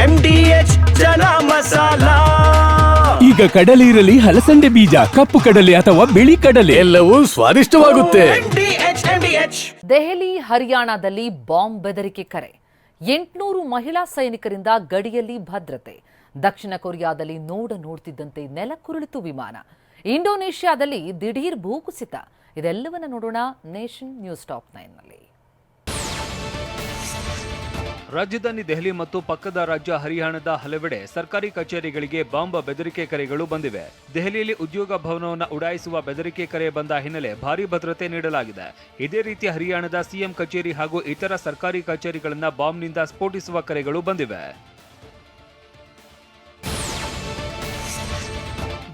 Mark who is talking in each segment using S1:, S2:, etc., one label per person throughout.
S1: M D H chana masala.
S2: ಈಗ ಕಡಲೆ ಇರಲಿ ಹಲಸಂಡೆ ಬೀಜ ಕಪ್ಪು ಕಡಲೆ ಅಥವಾ ಬಿಳಿ ಕಡಲೆ.
S3: ಎಲ್ಲವೂ ಸ್ವಾದಿಷ್ಟವಾಗುತ್ತೆ.
S1: M D H M H
S4: Delhi ಹರಿಯಾಣದಲ್ಲಿ ಬಾಂಬ್ ಬೆದರಿಕೆ ಕರೆ. ಎಂಟುನೂರು ಮಹಿಳಾ ಸೈನಿಕರಿಂದ ಗಡಿಯಲ್ಲಿ ಭದ್ರತೆ. ದಕ್ಷಿಣ ಕೊರಿಯಾದಲ್ಲಿ ನೋಡ ನೋಡ್ತಿದ್ದಂತೆ ನೆಲಕ್ಕುರುಳಿತು ವಿಮಾನ. ಇಂಡೋನೇಷ್ಯಾದಲ್ಲಿ ದಿಢೀರ್ ಭೂಕುಸಿತ. ಇದೆಲ್ಲವನ್ನ ನೋಡೋಣ ನೇಷನ್ ನ್ಯೂಸ್ ಟಾಪ್ ನೈನ್ನಲ್ಲಿ.
S5: ರಾಜಧಾನಿ ದೆಹಲಿ ಮತ್ತು ಪಕ್ಕದ ರಾಜ್ಯ ಹರಿಯಾಣದ ಹಲವೆಡೆ ಸರ್ಕಾರಿ ಕಚೇರಿಗಳಿಗೆ ಬಾಂಬ್ ಬೆದರಿಕೆ ಕರೆಗಳು ಬಂದಿವೆ. ದೆಹಲಿಯಲ್ಲಿ ಉದ್ಯೋಗ ಭವನವನ್ನು ಉಡಾಯಿಸುವ ಬೆದರಿಕೆ ಕರೆ ಬಂದ ಹಿನ್ನೆಲೆ ಭಾರೀ ಭದ್ರತೆ ನೀಡಲಾಗಿದೆ. ಇದೇ ರೀತಿ ಹರಿಯಾಣದ ಸಿಎಂ ಕಚೇರಿ ಹಾಗೂ ಇತರ ಸರ್ಕಾರಿ ಕಚೇರಿಗಳನ್ನು ಬಾಂಬ್ನಿಂದ ಸ್ಫೋಟಿಸುವ ಕರೆಗಳು ಬಂದಿವೆ.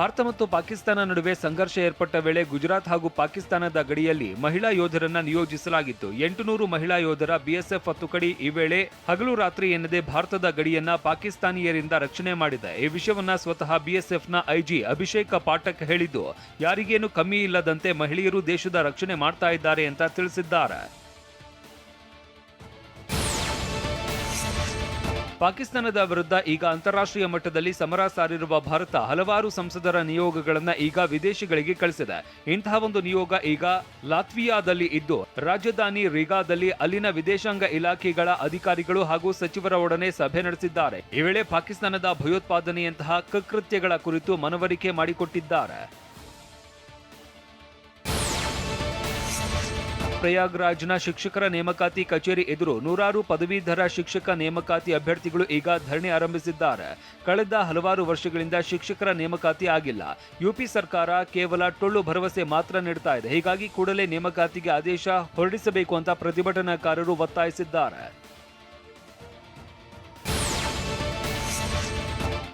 S5: ಭಾರತ ಮತ್ತು ಪಾಕಿಸ್ತಾನ ನಡುವೆ ಸಂಘರ್ಷ ಏರ್ಪಟ್ಟ ವೇಳೆ ಗುಜರಾತ್ ಹಾಗೂ ಪಾಕಿಸ್ತಾನದ ಗಡಿಯಲ್ಲಿ ಮಹಿಳಾ ಯೋಧರನ್ನ ನಿಯೋಜಿಸಲಾಗಿತ್ತು. ಎಂಟುನೂರು ಮಹಿಳಾ ಯೋಧರ ಬಿಎಸ್ಎಫ್ ಹತ್ತುಕಡಿ ಈ ವೇಳೆ ಹಗಲು ರಾತ್ರಿ ಎನ್ನದೆ ಭಾರತದ ಗಡಿಯನ್ನ ಪಾಕಿಸ್ತಾನಿಯರಿಂದ ರಕ್ಷಣೆ ಮಾಡಿದೆ. ಈ ವಿಷಯವನ್ನ ಸ್ವತಃ ಬಿಎಸ್ಎಫ್ನ ಐಜಿ ಅಭಿಷೇಕ್ ಪಾಠಕ್ ಹೇಳಿದ್ದು, ಯಾರಿಗೇನು ಕಮ್ಮಿ ಇಲ್ಲದಂತೆ ಮಹಿಳೆಯರು ದೇಶದ ರಕ್ಷಣೆ ಮಾಡ್ತಾ ಇದ್ದಾರೆ ಅಂತ ತಿಳಿಸಿದ್ದಾರೆ. ಪಾಕಿಸ್ತಾನದ ವಿರುದ್ಧ ಈಗ ಅಂತಾರಾಷ್ಟ್ರೀಯ ಮಟ್ಟದಲ್ಲಿ ಸಮರ ಸಾರಿರುವ ಭಾರತ ಹಲವಾರು ಸಂಸದರ ನಿಯೋಗಗಳನ್ನು ಈಗ ವಿದೇಶಗಳಿಗೆ ಕಳಿಸಿದೆ. ಇಂತಹ ಒಂದು ನಿಯೋಗ ಈಗ ಲಾತ್ವಿಯಾದಲ್ಲಿ ಇದ್ದು, ರಾಜಧಾನಿ ರಿಗಾದಲ್ಲಿ ಅಲ್ಲಿನ ವಿದೇಶಾಂಗ ಇಲಾಖೆಗಳ ಅಧಿಕಾರಿಗಳು ಹಾಗೂ ಸಚಿವರ ಒಡನೆ ಸಭೆ ನಡೆಸಿದ್ದಾರೆ. ಈ ವೇಳೆ ಪಾಕಿಸ್ತಾನದ ಭಯೋತ್ಪಾದನೆಯಂತಹ ಕಕೃತ್ಯಗಳ ಕುರಿತು ಮನವರಿಕೆ ಮಾಡಿಕೊಟ್ಟಿದ್ದಾರೆ. ಪ್ರಯಾಗ್ರಾಜ್ನ ಶಿಕ್ಷಕರ ನೇಮಕಾತಿ ಕಚೇರಿ ಎದುರು ನೂರಾರು ಪದವೀಧರ ಶಿಕ್ಷಕ ನೇಮಕಾತಿ ಅಭ್ಯರ್ಥಿಗಳು ಈಗ ಧರಣಿ ಆರಂಭಿಸಿದ್ದಾರೆ. ಕಳೆದ ಹಲವಾರು ವರ್ಷಗಳಿಂದ ಶಿಕ್ಷಕರ ನೇಮಕಾತಿ ಆಗಿಲ್ಲ. ಯುಪಿ ಸರ್ಕಾರ ಕೇವಲ ಟೊಳ್ಳು ಭರವಸೆ ಮಾತ್ರ ನೀಡ್ತಾ ಇದೆ. ಹೀಗಾಗಿ ಕೂಡಲೇ ನೇಮಕಾತಿಗೆ ಆದೇಶ ಹೊರಡಿಸಬೇಕು ಅಂತ ಪ್ರತಿಭಟನಾಕಾರರು ಒತ್ತಾಯಿಸಿದ್ದಾರೆ.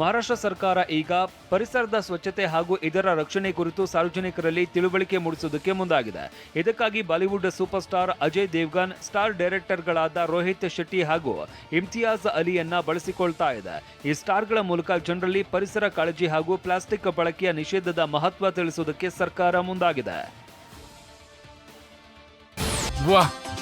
S5: ಮಹಾರಾಷ್ಟ್ರ ಸರ್ಕಾರ ಈಗ ಪರಿಸರದ ಸ್ವಚ್ಛತೆ ಹಾಗೂ ಇದರ ರಕ್ಷಣೆ ಕುರಿತು ಸಾರ್ವಜನಿಕರಲ್ಲಿ ತಿಳುವಳಿಕೆ ಮೂಡಿಸುವುದಕ್ಕೆ ಮುಂದಾಗಿದೆ. ಇದಕ್ಕಾಗಿ Bollywood super star Ajay Devgan, star ಡೈರೆಕ್ಟರ್ಗಳಾದ Rohit Shetty ಹಾಗೂ ಇಮ್ತಿಯಾಜ್ ಅಲಿಯನ್ನ ಬಳಸಿಕೊಳ್ತಾ ಇದೆ. ಈ ಸ್ಟಾರ್ಗಳ ಮೂಲಕ ಜನರಲ್ಲಿ ಪರಿಸರ ಕಾಳಜಿ ಹಾಗೂ ಪ್ಲಾಸ್ಟಿಕ್ ಬಳಕೆಯ ನಿಷೇಧದ ಮಹತ್ವ ತಿಳಿಸುವುದಕ್ಕೆ ಸರ್ಕಾರ ಮುಂದಾಗಿದೆ.